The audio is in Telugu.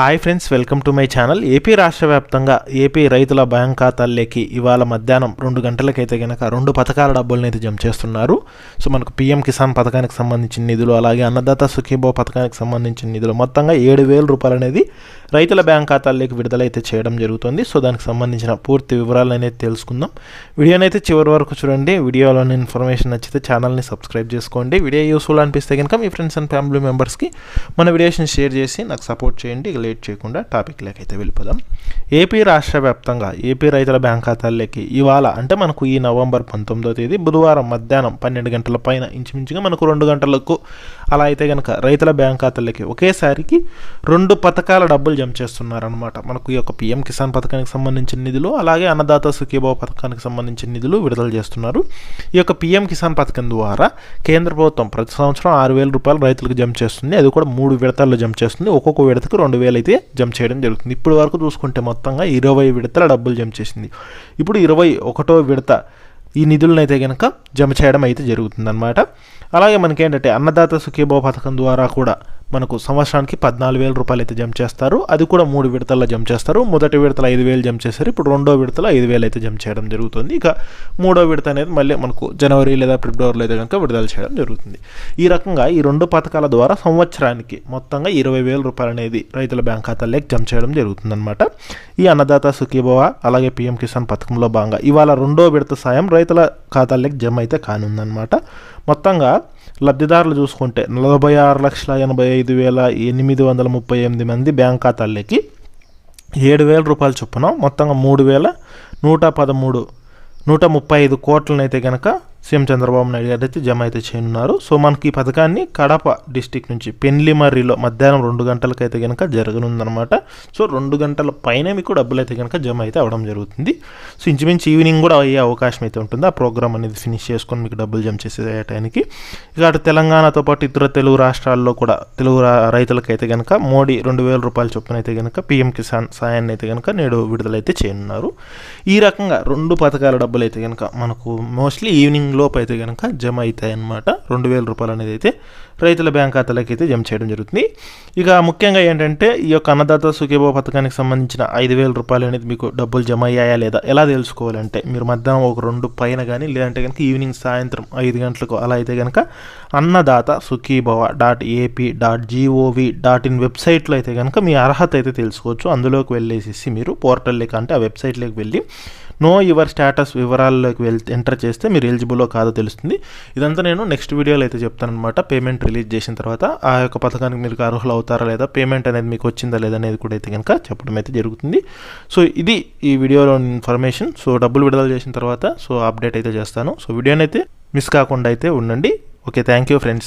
Hi friends welcome to my channel. AP రాష్ట్ర వ్యాప్తంగా ఏపీ రైతుల బ్యాంక్ ఖాతాల్లోకి ఇవాళ మధ్యాహ్నం రెండు గంటలకైతే కనుక రెండు పథకాల డబ్బులను అయితే జమ చేస్తున్నారు. సో మనకు పీఎం కిసాన్ పథకానికి సంబంధించిన నిధులు అలాగే అన్నదాత సుఖీభో పథకానికి సంబంధించిన నిధులు మొత్తంగా ఏడు వేల రూపాయలు అనేది రైతుల బ్యాంక్ ఖాతాల్లోకి విడుదలైతే చేయడం జరుగుతుంది. సో దానికి సంబంధించిన పూర్తి వివరాలు అనేది తెలుసుకుందాం. వీడియోని అయితే చివరి వరకు చూడండి. వీడియోలోని ఇన్ఫర్మేషన్ నచ్చితే ఛానల్ని సబ్స్క్రైబ్ చేసుకోండి. వీడియో యూస్ఫుల్ అనిపిస్తే కనుక మీ ఫ్రెండ్స్ అండ్ ఫ్యామిలీ మెంబర్స్కి మన వీడియోస్ని షేర్ చేసి నాకు సపోర్ట్ చేయండి. లేట్ చేయకుండా టాపిక్ అయితే వెళ్ళిపోదాం. ఏపీ రాష్ట్ర వ్యాప్తంగా ఏపీ రైతుల బ్యాంక్ ఖాతాల్లోకి ఇవాళ అంటే మనకు ఈ నవంబర్ పంతొమ్మిదో తేదీ బుధవారం మధ్యాహ్నం పన్నెండు గంటల పైన ఇంచుమించుగా మనకు రెండు గంటలకు అలా అయితే కనుక రైతుల బ్యాంక్ ఖాతాలకి ఒకేసారికి రెండు పథకాల డబ్బులు జమ చేస్తున్నారనమాట మనకు ఈ యొక్క పిఎం కిసాన్ పథకానికి సంబంధించిన నిధులు అలాగే అన్నదాత సుఖీభావ పథకానికి సంబంధించిన నిధులు విడుదల చేస్తున్నారు. ఈ యొక్క పిఎం కిసాన్ పథకం ద్వారా కేంద్ర ప్రభుత్వం ప్రతి సంవత్సరం ఆరు వేల రూపాయలు రైతులకు జమ చేస్తుంది. అది కూడా మూడు విడతల్లో జమ చేస్తుంది. ఒక్కొక్క విడతకు రెండు వేలు అయితే జమ చేయడం జరుగుతుంది. ఇప్పటి వరకు చూసుకుంటే మొత్తంగా ఇరవై విడతల డబ్బులు జమ చేసింది. ఇప్పుడు ఇరవై ఒకటో విడత ఈ నిధులను అయితే కనుక జమ చేయడం అయితే జరుగుతుందన్నమాట. అలాగే మనకేంటంటే అన్నదాత సుఖీభావ పథకం ద్వారా కూడా మనకు సంవత్సరానికి పద్నాలుగు వేల రూపాయలు అయితే జమ చేస్తారు. అది కూడా మూడు విడతల్లో జమ చేస్తారు. మొదటి విడతల ఐదు వేలు జమ చేశారు. ఇప్పుడు రెండో విడతలో ఐదు వేలు అయితే జమ చేయడం జరుగుతుంది. ఇక మూడో విడత అనేది మళ్ళీ మనకు జనవరి లేదా ఫిబ్రవరిలో అయితే కనుక విడుదల చేయడం జరుగుతుంది. ఈ రకంగా ఈ రెండు పథకాల ద్వారా సంవత్సరానికి మొత్తంగా ఇరవై వేల రూపాయలు అనేది రైతుల బ్యాంక్ ఖాతాల్లోకి జమ చేయడం జరుగుతుందన్నమాట. ఈ అన్నదాత సుఖీభవ అలాగే పిఎం కిసాన్ పథకంలో భాగంగా ఇవాళ రెండో విడత సాయం రైతుల ఖాతాల్లోకి జమ అయితే కానుందన్నమాట. మొత్తంగా లబ్ధిదారులు చూసుకుంటే నలభై ఆరు లక్షల ఎనభై ఐదు వేల ఎనిమిది వందల ముప్పై ఎనిమిది మంది బ్యాంక్ ఖాతాల్లోకి ఏడు వేల రూపాయలు చొప్పున మొత్తంగా మూడు వేల నూట పదమూడు నూట ముప్పై ఐదు కోట్లనైతే కనుక సీఎం చంద్రబాబు నాయుడు గారు అయితే జమ అయితే చేయనున్నారు. సో మనకి ఈ పథకాన్ని కడప డిస్టిక్ నుంచి పెన్లిమర్రిలో మధ్యాహ్నం రెండు గంటలకైతే కనుక జరగనుందనమాట సో రెండు గంటల పైన మీకు డబ్బులు అయితే కనుక జమ అయితే అవడం జరుగుతుంది. సో ఇంచుమించు ఈవినింగ్ కూడా అయ్యే అవకాశం అయితే ఉంటుంది. ఆ ప్రోగ్రామ్ అనేది ఫినిష్ చేసుకొని మీకు డబ్బులు జమ చేసే టైంకి. ఇక అటు తెలంగాణతో పాటు ఇతర తెలుగు రాష్ట్రాల్లో కూడా తెలుగు రైతులకైతే కనుక మోడీ రెండు వేల రూపాయల చొప్పున అయితే కనుక పీఎం కిసాన్ సాయాన్ని అయితే కనుక నేడు విడుదలైతే చేయనున్నారు. ఈ రకంగా రెండు పథకాల డబ్బులు అయితే కనుక మనకు మోస్ట్లీ ఈవినింగ్ లోపు అయితే కనుక జమ అవుతాయి అన్నమాట రెండు వేల రూపాయలు అనేది అయితే రైతుల బ్యాంక్ ఖాతాలకి అయితే జమ చేయడం జరుగుతుంది. ఇక ముఖ్యంగా ఏంటంటే ఈ యొక్క అన్నదాత సుఖీభావ పథకానికి సంబంధించిన ఐదు వేల రూపాయలు అనేది మీకు డబ్బులు జమ అయ్యాయా లేదా? ఎలా తెలుసుకోవాలంటే మీరు మధ్యాహ్నం ఒక రెండు పైన కానీ లేదంటే కనుక ఈవినింగ్ సాయంత్రం ఐదు గంటలకు అలా అయితే కనుక Annadata Sukhibhava dot AP dot G O V dot in వెబ్సైట్లో అయితే కనుక మీ అర్హత అయితే తెలుసుకోవచ్చు. అందులోకి వెళ్ళేసేసి మీరు పోర్టల్లోకి అంటే ఆ వెబ్సైట్లోకి వెళ్ళి నో యువర్ స్టేటస్ వివరాల్లోకి వెళ్ ఎంటర్ చేస్తే మీరు ఎలిజిబుల్లో కాదో తెలుస్తుంది. ఇదంతా నేను నెక్స్ట్ వీడియోలో అయితే చెప్తాను అనమాట పేమెంట్ రిలీజ్ చేసిన తర్వాత ఆ యొక్క పథకానికి మీరు అర్హులు అవుతారా లేదా? పేమెంట్ అనేది మీకు వచ్చిందా లేదా అనేది కూడా అయితే కనుక చెప్పడం అయితే జరుగుతుంది. సో ఇది ఈ వీడియోలో ఇన్ఫర్మేషన్ సో డబ్బులు విడుదల చేసిన తర్వాత సో అప్డేట్ అయితే చేస్తాను. సో వీడియోని అయితే మిస్ కాకుండా అయితే ఉండండి. Okay thank you friends